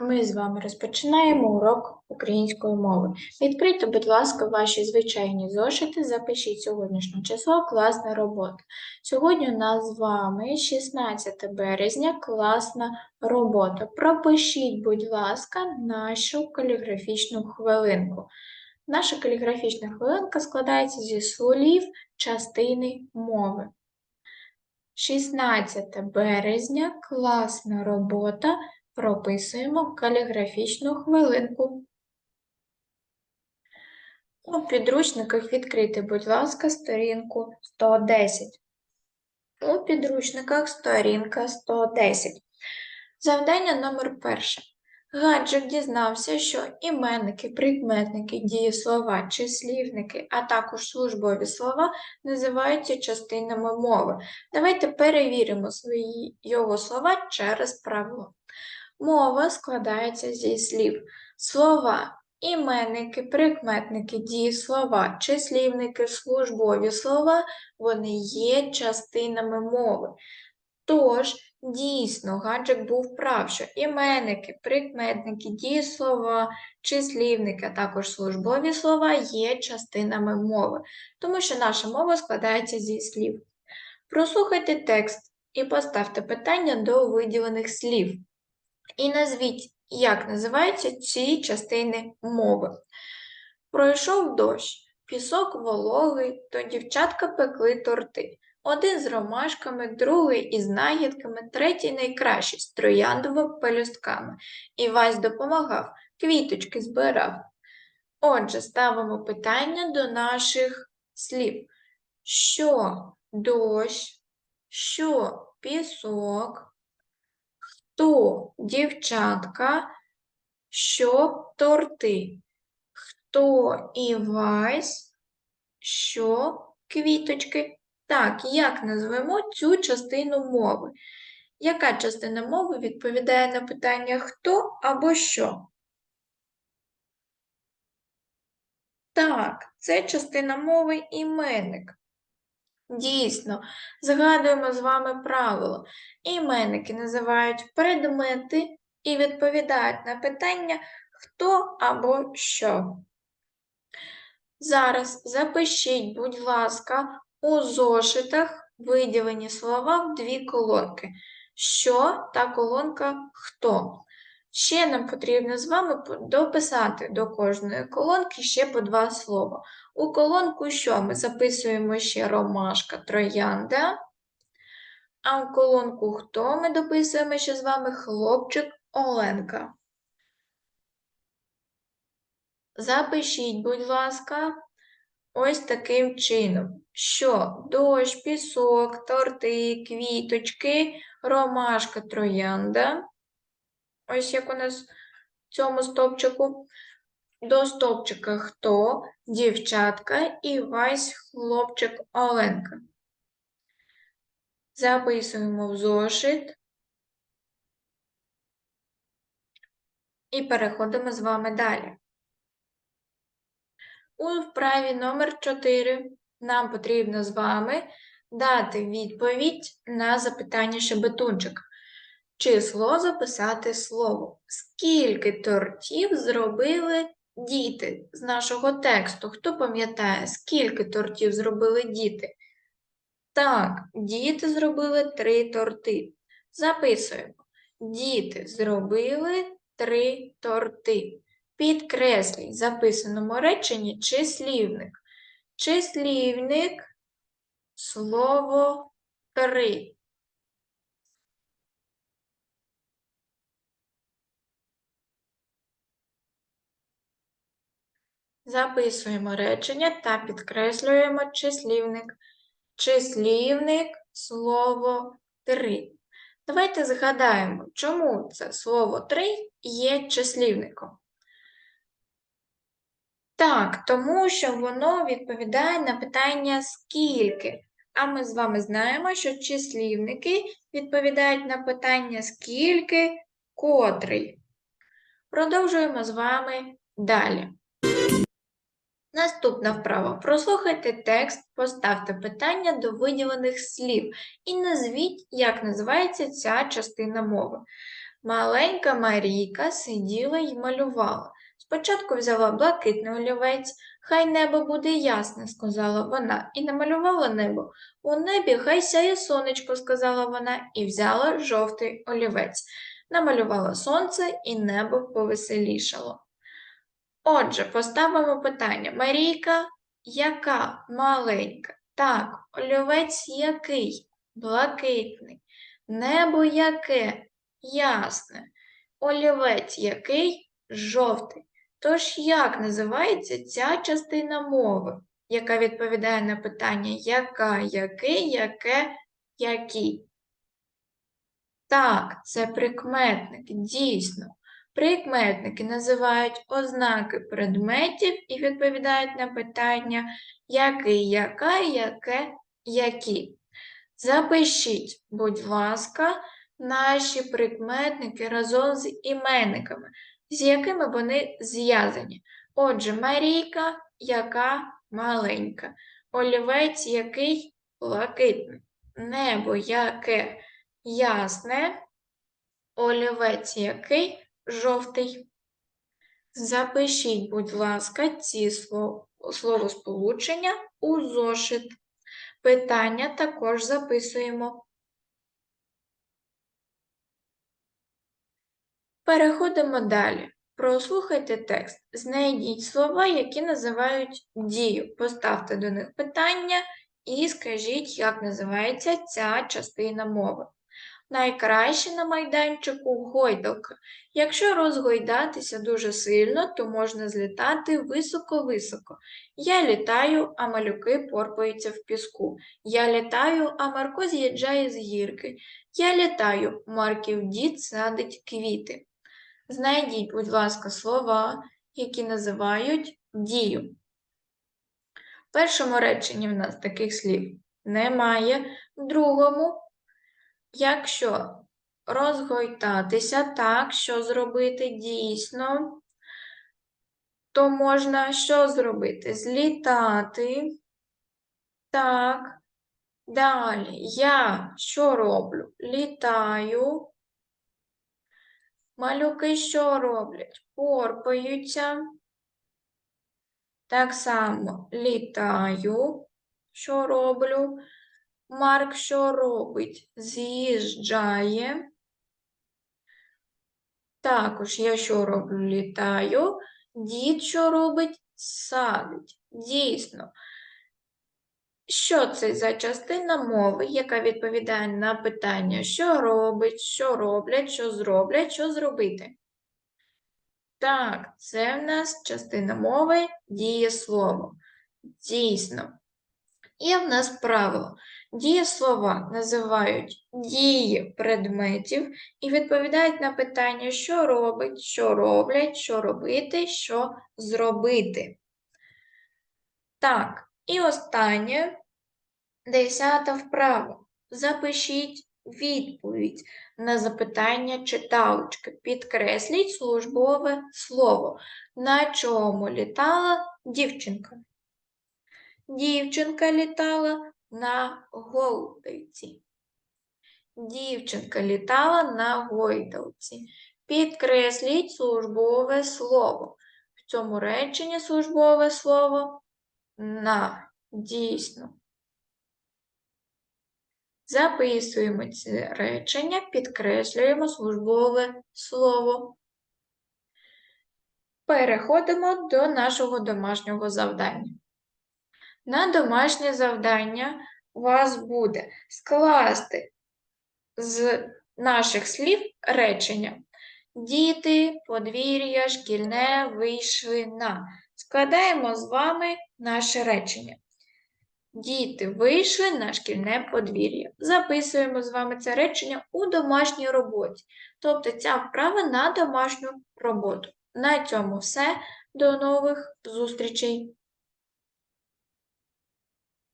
Ми з вами розпочинаємо урок української мови. Відкрийте, будь ласка, ваші звичайні зошити, запишіть сьогоднішнє число, класна робота. Сьогодні у нас з вами 16 березня, класна робота. Пропишіть, будь ласка, нашу каліграфічну хвилинку. Наша каліграфічна хвилинка складається зі слів частини мови. 16 березня, класна робота. Прописуємо каліграфічну хвилинку. У підручниках відкрити, будь ласка, сторінку 110. У підручниках сторінка 110. Завдання номер перше. Гаджик дізнався, що іменники, прикметники, дієслова, числівники, а також службові слова називаються частинами мови. Давайте перевіримо свої його слова через правило. Мова складається зі слів. Слова, іменники, прикметники, дієслова, числівники, службові слова вони є частинами мови. Тож, дійсно, гаджик був прав, що іменники, прикметники, дієслова, числівники, а також службові слова є частинами мови, тому що наша мова складається зі слів. Прослухайте текст і поставте питання до виділених слів. І назвіть, як називаються ці частини мови. Пройшов дощ, пісок вологий, то дівчатка пекли торти. Один з ромашками, другий із нагідками, третій найкращий з трояндово пелюстками. Івась допомагав, квіточки збирав. Отже, ставимо питання до наших слів. Що дощ, що пісок, Хто дівчатка, що торти? Хто Івась, що квіточки? Так, як назвемо цю частину мови? Яка частина мови відповідає на питання хто або що? Так, це частина мови іменник. Дійсно, згадуємо з вами правило. Іменники називають предмети і відповідають на питання хто або що. Зараз запишіть, будь ласка, у зошитах виділені слова в дві колонки. Що та колонка хто. Ще нам потрібно з вами дописати до кожної колонки ще по два слова. У колонку що? Ми записуємо ще ромашка троянда. А у колонку хто ми дописуємо ще з вами хлопчик Оленка. Запишіть, будь ласка, ось таким чином, що дощ, пісок, торти, квіточки, ромашка троянда. Ось як у нас в цьому стовпчику. До стовпчика хто, дівчатка і весь хлопчик Оленка. Записуємо в зошит і переходимо з вами далі. У вправі номер 4 нам потрібно з вами дати відповідь на запитання щебетунчика. Число записати слово. Скільки тортів зробили діти з нашого тексту? Хто пам'ятає, скільки тортів зробили діти? Так, діти зробили три торти. Записуємо. Діти зробили три торти. Підкреслюй в записаному реченні числівник. Числівник слово три. Записуємо речення та підкреслюємо числівник. Числівник слово три. Давайте згадаємо, чому це слово три є числівником. Так, тому що воно відповідає на питання скільки. А ми з вами знаємо, що числівники відповідають на питання скільки, котрий. Продовжуємо з вами далі. Наступна вправа. Прослухайте текст, поставте питання до виділених слів і назвіть, як називається ця частина мови. Маленька Марійка сиділа й малювала. Спочатку взяла блакитний олівець, хай небо буде ясне, сказала вона, і намалювала небо. У небі хай сяє сонечко, сказала вона, і взяла жовтий олівець. Намалювала сонце, і небо повеселішало. Отже, поставимо питання. Марійка, яка маленька? Так, олівець який? Блакитний. Небо яке? Ясне. Олівець який? Жовтий. Тож як називається ця частина мови, яка відповідає на питання яка, який, яке, який? Так, це прикметник, дійсно. Прикметники називають ознаки предметів і відповідають на питання який, яка, яке, які. Запишіть, будь ласка, наші прикметники разом з іменниками, з якими вони зв'язані. Отже, Марійка, яка маленька, олівець, який блакитний, небо яке ясне, олівець який жовтий. Запишіть, будь ласка, ці словосполучення у зошит. Питання також записуємо. Переходимо далі. Прослухайте текст. Знайдіть слова, які називають дію. Поставте до них питання і скажіть, як називається ця частина мови. Найкраще на майданчику гойдалка. Якщо розгойдатися дуже сильно, то можна злітати високо-високо. Я літаю, а малюки порпаються в піску. Я літаю, а Марко з'їжджає з гірки. Я літаю, Марків дід садить квіти. Знайдіть, будь ласка, слова, які називають дію. В першому реченні в нас таких слів немає, в другому Якщо розгойтатися так, що зробити дійсно, то можна що зробити? Злітати. Так. Далі я що роблю? Літаю. Малюки що роблять? Порпаються. Так само літаю, що роблю? Марк що робить? З'їжджає. Також я що роблю? Літаю. Дід що робить? Садить. Дійсно. Що це за частина мови, яка відповідає на питання, що робить, що роблять, що зроблять, що зробити? Так, це в нас частина мови дієслово. Дійсно. Є в нас правило. Дієслова називають дії предметів і відповідають на питання, що робить, що роблять, що робити, що зробити. Так, і останнє десята вправа. Запишіть відповідь на запитання читалочки. Підкресліть службове слово. На чому літала дівчинка? Дівчинка літала на гойдалці. Дівчинка літала на гойдалці. Підкресліть службове слово. В цьому реченні службове слово на дійсно. Записуємо це речення, підкреслюємо службове слово. Переходимо до нашого домашнього завдання. На домашнє завдання у вас буде скласти з наших слів речення. Діти, подвір'я, шкільне вийшли на. Складаємо з вами наше речення. Діти вийшли на шкільне подвір'я. Записуємо з вами це речення у домашній роботі. Тобто ця вправа на домашню роботу. На цьому все. До нових зустрічей!